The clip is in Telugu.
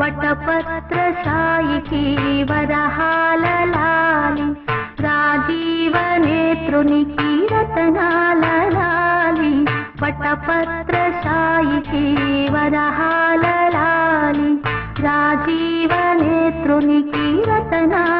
వటపత్ర సాయికి వరహాల లాలి రాజీవ నేత్రునికి రతనాల లాలి వటపత్ర సాయికి వరహాల రాజీవ నేత్రునికి రతనాల.